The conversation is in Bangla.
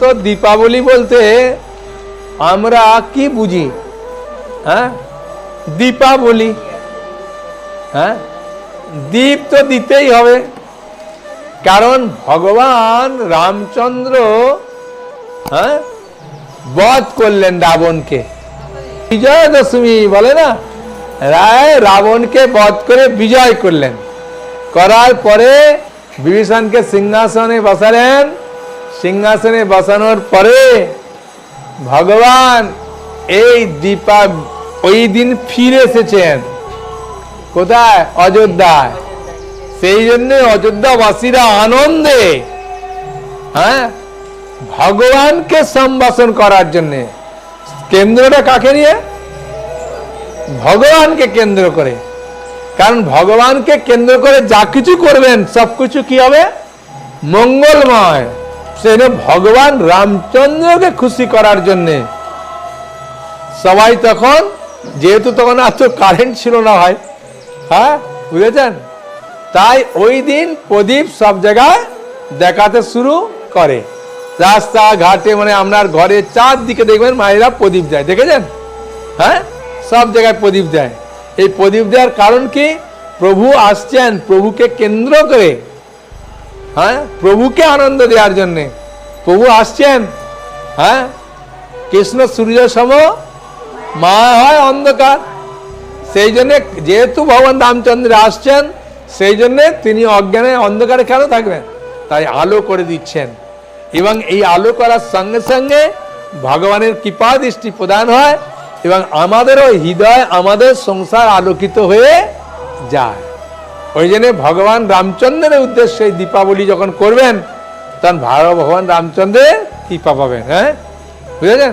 তো দীপাবলি বলতে আমরা কি বুঝি? হ্যাঁ? দীপাবলি। হ্যাঁ? দীপ তো দিতেই হবে। কারণ ভগবান রামচন্দ্র হ্যাঁ? বধ করলেন রাবণকে। বিজয় দশমী বলে না? রায় রাবণকে বধ করে বিজয় করলেন। করার পরে বিভীষণকে সিংহাসনে বসালেন। সিংহাসনে বসানোর পরে ভগবান এই দীপা ওই দিন ফিরে এসেছেন। কোথায়? অযোধ্যায়। সেই জন্য অযোধ্যাবাসীরা আনন্দে হ্যাঁ ভগবানকে সম্ভাষণ করার জন্য। কেন্দ্রটা কাকে নিয়ে? ভগবানকে কেন্দ্র করে। কারণ ভগবানকে কেন্দ্র করে যা কিছু করবেন সব কিছু কি হবে? মঙ্গলময়। সেই ভগবান রামচন্দ্রকে খুশি করার জন্যে। সবাই তখন, যেহেতু তখন এত কারেন্ট ছিল না হয় হ্যাঁ বুঝেছেন? তাই ওই দিন প্রদীপ সব জায়গায় দেখাতে শুরু করে। রাস্তা ঘাটে মানে আপনার ঘরের চারদিকে দেখবেন মায়েরা প্রদীপ দেয়, দেখেছেন? হ্যাঁ সব জায়গায় প্রদীপ দেয়। এই প্রদীপ দেওয়ার কারণ কি? প্রভু আসছেন, প্রভুকে কেন্দ্র করে হ্যাঁ প্রভুকে আনন্দ দেওয়ার জন্যে। প্রভু আসছেন হ্যাঁ? কৃষ্ণ সূর্য সম মা হয় অন্ধকার। সেই জন্যে যেহেতু ভগবান রামচন্দ্র আসছেন, সেই জন্যে তিনি অজ্ঞানে অন্ধকারে কেন থাকবেন? তাই আলো করে দিচ্ছেন। এবং এই আলো করার সঙ্গে সঙ্গে ভগবানের কৃপা দৃষ্টি প্রদান হয় এবং আমাদেরও হৃদয়, আমাদের সংসার আলোকিত হয়ে যায়। ওই জন্য ভগবান রামচন্দ্রের উদ্দেশ্যে দীপাবলি যখন করবেন তখন ভারত ভগবান রামচন্দ্রের কৃপা পাবেন হ্যাঁ? বুঝেছেন?